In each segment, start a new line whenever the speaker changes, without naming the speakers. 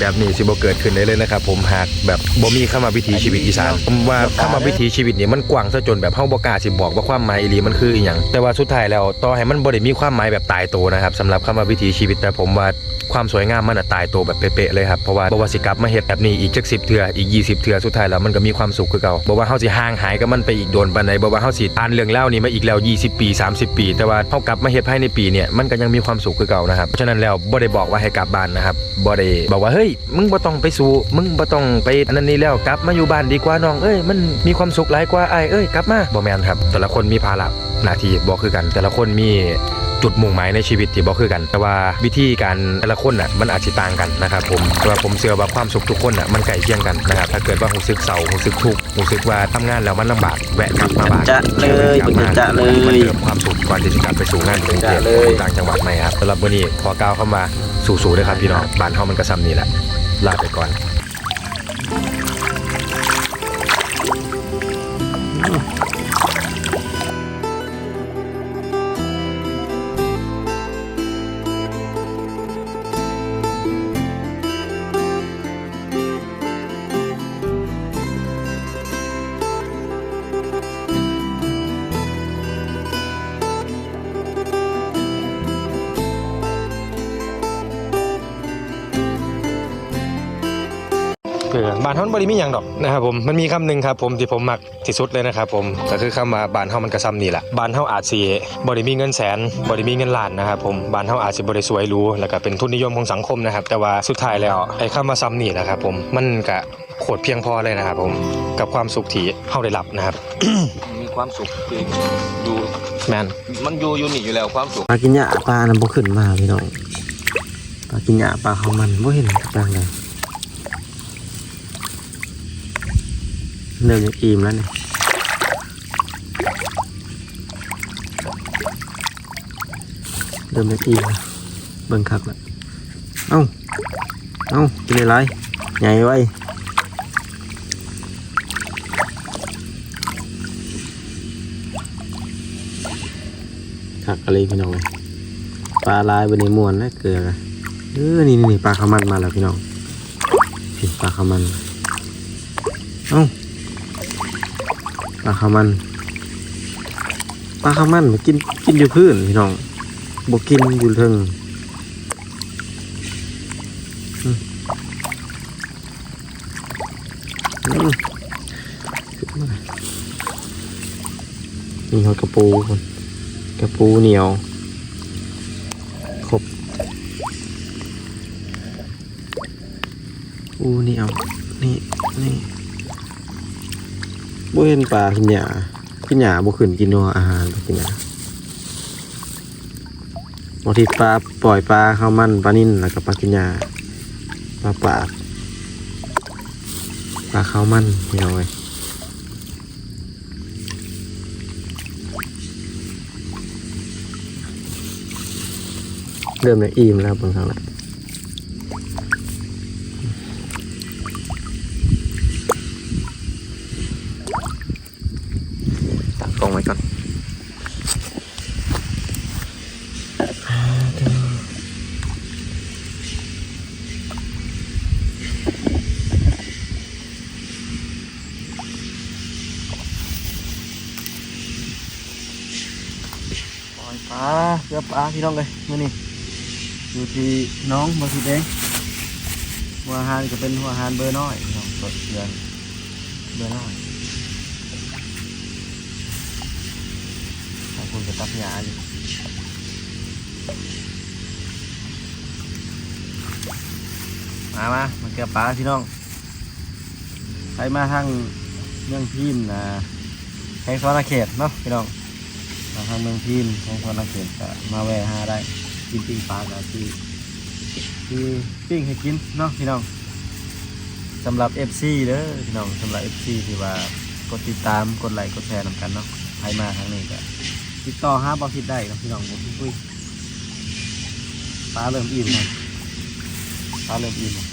แบบนี้สิบ่เกิดขึ้นได้เลยนะครับผมหากแบบบ่มีเข้ามาวิถีชีวิตอีสานผมว่าเข้ามาวิถีชีวิตนี่มันกว้างซะจนแบบเฮาบ่กล้าสิบอกว่าความหมายอีหลีมันคืออีหยังแต่ว่าสุดท้ายแล้วต่อให้มันบ่ได้มีความหมายแบบตายตัวนะครับสำหรับเข้ามาวิถีชีวิตแต่ผมว่าความสวยงามมันอะตายตัวแบบเป๊ะๆเลยครับเพราะว่าบวาสิกลับมาเฮ็ดแบบนี้อีกจักสิบเทื่ออีก 20เทื่อสุดท้ายแล้วมันก็มีความสุขคือเก่าบอกว่าเฮาสิห่างหายกับมันไปอีกโดนปานใดบอกว่าเฮาสิอ่านเรื่องเล่านี้มาอีกแล้ว 20 ปี 30 ปี แต่ว่าเฮากลับมาเฮ็ดภายในปีเนี่ยมันก็ยังมีความสุขคือเก่านะครับเพราะฉะนั้นแล้วบ่ได้บอกว่าให้กลับบ้านนะครับบ่ได้บอกว่าเฮ้ยมึงบ่ต้องไปสู่มึงบ่ต้องไปอันนั้นนี่แล้วกลับมาอยู่บ้านดีกว่าน้องเอ้ยมันมีความสุขหลายกว่าไอ้เอ้ยกลับมาบ่แม่นครับ แต่ละคนมีภาระหน้าที่บ่คือกัน แต่ละคนมีจุดมุ่งหมายในชีวิตที่บ่คือกัน แต่ว่าวิธีการแต่ละคนน่ะมันอาจจะต่างกันนะครับผมแต่ว่าผมเชื่อว่าความสุขทุกคนน่ะมันใกล้เคียงกันนะครับถ้าเกิดว่ารู้สึกเศร้ารู้สึกทุกข์รู้สึกว่าทำงานแล้วมันลำบากแวะกลับมาบ้าน
จะเลย
กลับมา
จะเลย
มันเติมความสุขก่อนที่จะกลับไปสู่งานกรุงเทพ
จะเลย
ต่างจังหวัดใหม่ครับสำหรับวันนี้ขอก้าวเข้ามาสู่ๆเลยครับพี่น้องบ้านเฮามันก็ซ้ำนี่แหละลาไปก่อน เออบ้านเฮามันบ่ได้มีหยังดอกนะครับผมมันมีคำหนึงครับผมที่ผมมักที่สุดเลยนะครับผมก็คือคำว่าบ้านเฮามันก็ซ้ำนี่แหละบ้านเฮาอาจสิบ่ได้มีเงินแสนบ่ได้มีเงินล้านนะครับผมบ้านเฮาอาจสิบ่ได้สวยหรูแล้วก็เป็นทุนนิยมของสังคมนะครับแต่ว่าสุดท้ายแล้วไอ้คำว่าซ้ำนี่นะครับผมมันก็โคตรเพียงพอเลยนะครับผมกับความสุขที่เฮาได้รับนะครับ
มีความสุขคืออยู่
แมน
มันอยู่อยู่นี่อยู่แล้วความสุข
ปลากินหญ้าปลาน่ะบ่ขึ้นมาพี่น้องปลากินหญ้าปลาเขามันบ่เห็นจังเลย เริ่มจะอิ่มแล้วเนี่ยเริ่มจะอิ่มแล้วเบิ่งคักแล้วเอ้าเอ้ากินอะไรใหญ่ไว้คักอะไรพี่น้องปลาลายบนในมวนนะเกลือเออนี่นี่นี่ปลาขาวมันมาแล้วพี่น้องปลาขาวมันเอ้า ลาขาวมันปลาขาวมันมากินกินอยู่พื้นพี่น้องบกินอยู่เทิงอืมอืมขึ้นมาเลยนี่เขากระปูคนกระปูเหนียวครบอูเหนี่เอานี่นี่ บ่เห็นปลากินหญ้ากินหญ้าบ่ขึ้นกินนัวอาหารบ่กินหญ้าบางทีปลาปล่อยปลาเข้ามันปลานิ่นแล้วก็ปลากินหญ้าปลาปากปลาเข้ามันพี่น้องเอ้ยเริ่มเลยอิ่มแล้วบางครั้งละตั้งกล้อ ว้ก่อนปล่อยปลาเรือปลาพี่น้องเลยมื่อนี้อยู่ที่น้องบางทีเองหัวหารจะเป็นหัวหารเบอร์น้อยพี่น้องสดเดือนเบอร์น้อย จะตักหญ้าอยู่มามามาเก็บปลาพี่น้องใครมาทางเมืองพิมนะแข่งสวรรณเขตเนาะพี่น้องมาทางเมืองพิมพ์ของคนนักเขียนก็มาแวะหาได้กินปิ้งปลากับที่ที่ปิ้งให้กินเนาะพี่น้องสำหรับ FC เด้อพี่น้องสำหรับ FC ที่ว่ากดติดตามกดไลค์กดแชร์นำกันเนาะใครมาทางนี้ก็ ติดต่อหาบอสิดได้นะพี่น้องบอกคุยปลาเริ่มอิ่มแล้วปลาเริ่มอิ่มแล้ว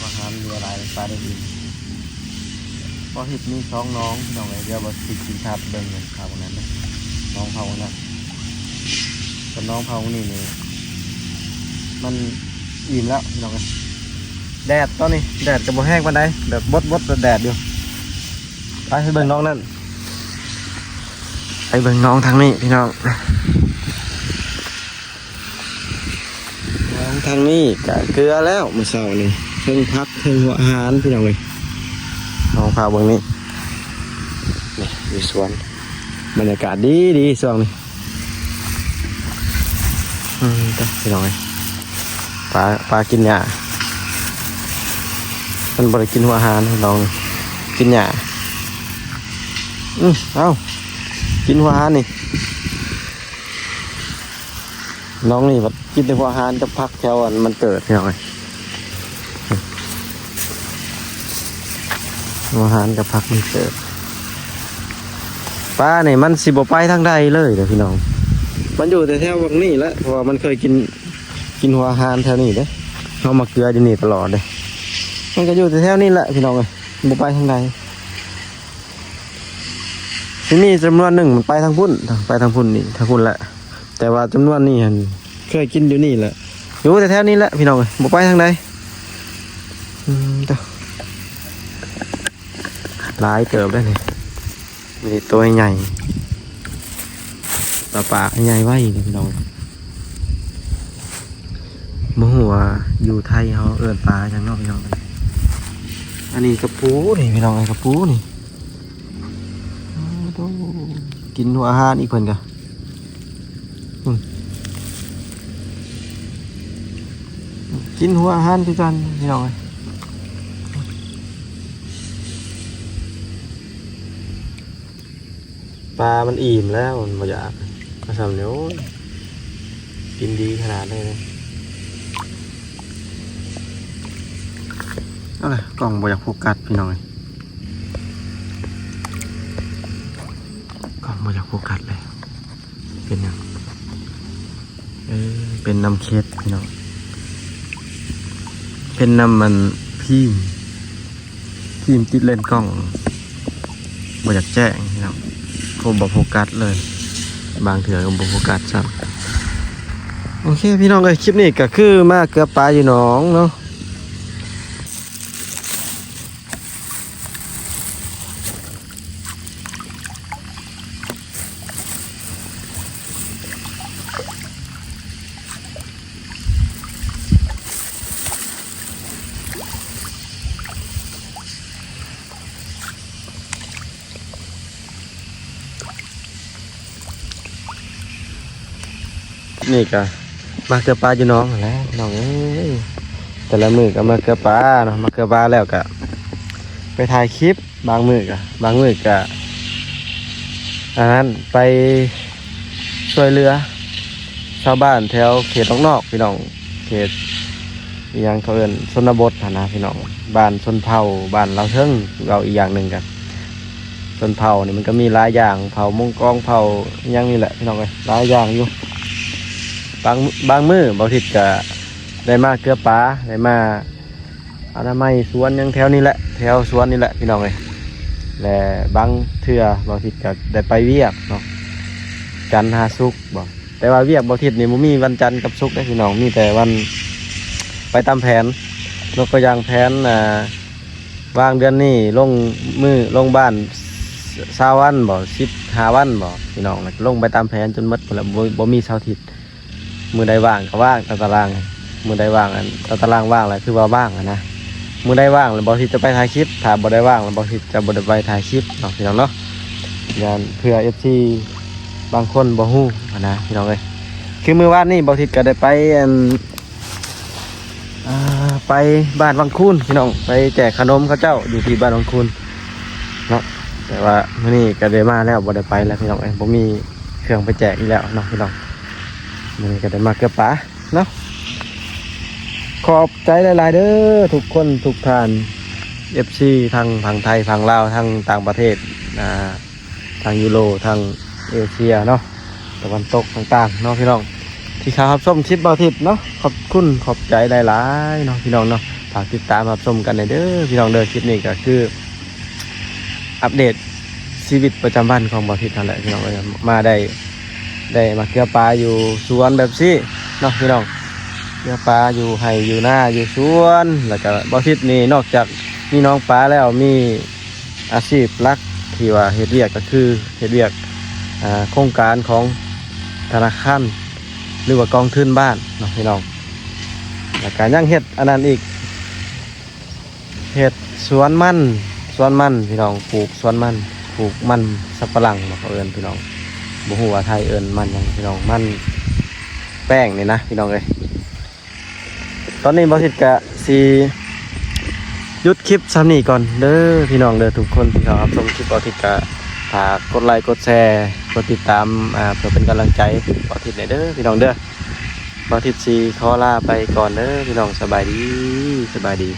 อาหารเรือหลายปลาเริ่มอิ่มพอเห็ดมีสองน้องพี่น้องไอเดียวบอสิกินทับเบิ่งเงินเขาคนนั้นนะน้องเขาคนนั้นส่วนน้องเขาคนนี้นี่มันอิ่มแล้วพี่น้องเอ้ยแดดตอนนี้แดดกับบ่แห้งปานใดแบบบดบดแดดอยู่ ไปให้เบิ่งน้องนั่นไปเบิ่งน้องทางนี้พี่น้องน้องทางนี้กะเกลือแล้วมื้อเช้านี่เพิ่งพักเพิ่งหัวอาหารพี่น้องเอ้ยน้องพาเบิ่งนี่นี่อยู่สวนบรรยากาศดีดีช่วงนี้อืมก็พี่น้องเอ้ยปลาปลากินหญ้ามันบริกินหัวอาหารพี่น้องกินหญ้า อืมเอากินหัวหารนี่ น้องนี่แบบกินแต่หัวหารกับพักแถวอันมันเกิดพี่น้องหัวหารกับพักมันเกิดปลาเนี่ยมันสิบไปทางใดเลยเด้อพี่น้อง มันอยู่แต่แถววังนี่แหละเพราะมันเคยกินกินหัวหารแถวนี้เด้เขามาเกลืออยู่นี่ตลอดเลยมันก็อยู่แต่แถวนี้แหละพี่น้องเลยบุไปทางใด ที่นี่จำนวนหนึ่งมันไปทางพุ่นไปทางพุ่นนี่ทางพุ่นแหละ แต่ว่าจำนวนนี่หันเคยกินอยู่นี่แหละอยู่แต่แถวนี้แหละพี่น้องเลยบุไปทางใดอืมเด้อหลายเติบได้นี่มีตัวใหญ่ปลาปากใหญ่ไว้เลยพี่น้องมหัวอยู่ไทยเขาเอินปลาจังนอกพี่น้องอันนี้กระปูนี่พี่น้องไอ้กระปูนี่ กินหัวอาหารอีกเพิ่นกะอืมกินหัวอาหารคือกันพี่น้องเอ้ยปลา มันอิ่มแล้ว มันบ่อยากก็ทำเนี้ยโอ้ยกินดีขนาดเลยนะเอาลยกล่องบอยากโฟกัสพี่น้อยกล่อ งบอยากโฟกัสเลย เป็นยังเออเป็นน้ำเคสพี่น้องเป็นน้ำมันพิมพ์พิมพ์ติดเลนส์กล้องบอยากแจ้งพี่น้องโคบอโฟกัสเลย บางเถื่อก็บ่โฟกัสครับโอเคพี่น้องเลยคลิปนี้ก็คือมากเกือปลาอยู่หนองเนาะ นี่ก็มาเกลือปลาอยู่หนองแล้วน้องเอ้ยแต่ละมือก็มาเกลือปลาเนาะมาเกลือปลาแล้วก็ไปถ่ายคลิปบางมือก็บางมือก็อันนั้นไปช่วยเรือชาวบ้านแถวเขตนอกๆพี่น้องเขตอหยังเขาเอิ้นชนบทนะพี่น้องบ้านชนเผ่าบ้านเราเทิงเราอีกอย่างหนึ่งกันชนเผ่านี่มันก็มีหลายอย่างเผ่ามงกองเผ่ายังนี่แหละพี่น้องเอ้ยหลายอย่างอยู่ บางบางมือบางทิศก็ได้มาเกลือปลาได้มาอนามัยสวนยังแถวนี้แหละแถวสวนนี่แหละพี่น้องเลยและบางเทื่อบางทิศก็ได้ไปเวียกเนาะจันทร์หาสุกบอกแต่ว่าเวียกบางทิศนี่มันมีวันจันทร์กับสุกได้พี่น้องมีแต่วันไปตามแผนนกก็ยางแผนอ่าวางเดือนนี้ลงมือลงบ้านสาวันบ่สิบหาวันบ่พี่น้องลงไปตามแผนจนหมดพุ่นแล้วบ่มีเสาร์อาทิตย์ มือใดว่างก็ว่างตาตาราง มือใดว่างอันตาตารางว่างแหละคือว่าว่างอะนะมือใดว่างแล้วบอที่จะไปถ่ายคลิปถ้าบ่ได้ว่างแล้วบอที่จะบ่ได้ไปถ่ายคลิปเนาะพี่น้องเนาะยานเพื่อเอฟซีบางคนบ่ฮู้นะพี่น้องเอ้ยคือมือวานนี่บอทิดก็ได้ไปอันไปบ้านวังคูนพี่น้องไปแจกขนมเขาเจ้าอยู่ที่บ้านวังคูนเนาะแต่ว่ามื้อนี้ก็ได้มาแล้วบ่ได้ไปแล้วพี่น้องเอ้ยบ่มีเครื่องไปแจกอีกแล้วเนาะพี่น้อง มันก็ได้มาเกือบปะเนาะขอบใจหลาย ๆ เด้อทุกคนทุกท่านเอฟซีทางฝั่งไทยฝั่งลาวทางต่างประเทศอ่าทางยุโรทางเอเชียเนาะตะวันตกต่างๆเนาะพี่น้องที่เขารับชมคลิปบาทิตเนาะขอบคุณขอบใจหลายๆเนาะพี่น้องเนาะฝากติดตามรับชมกันหน่อยเด้อพี่น้องเด้อคลิปนี้ก็คือ อัปเดตชีวิตประจำวันของบาทิตนั่นแหละพี่น้องมาได้ ได้มาเกี่ยวปลาอยู่สวนแบบซี่เนาะพี่น้องเลี้ยงปลาอยู่ไห่อยู่หน้าอยู่สวนแล้วก็บ่ทิศนี่นอกจากมีน้องปลาแล้วมีอาชีพลักที่ว่าเฮ็ดเวียกก็คือเฮ็ดเวียกอ่าโครงการของธนาคารหรือว่ากองทุนบ้านเนาะพี่น้องแล้วก็ยังเฮ็ดอันนั้นอีกเฮ็ดสวนมันสวนมันพี่น้องปลูกสวนมันปลูกมันสับปะหลังเนาะเขาเอิ้นพี่น้อง บ่ฮู้ว่าไทยเอิ้นมันยังพี่น้องมันแป้งนี่นะพี่น้องเอ้ยตอนนี้บอสิทกะสียุดคลิปซ้ำนี่ก่อนเด้อพี่น้องเด้อทุกคนที่เขารับชมคลิปบอสิทกะฝากกดไลค์กดแชร์กดติดตามอ่าเพื่อเป็นกำลังใจบอสิทในเด้อพี่น้องเด้อบอสิทสีขอลาไปก่อนเด้อพี่น้องสบายดีสบายดี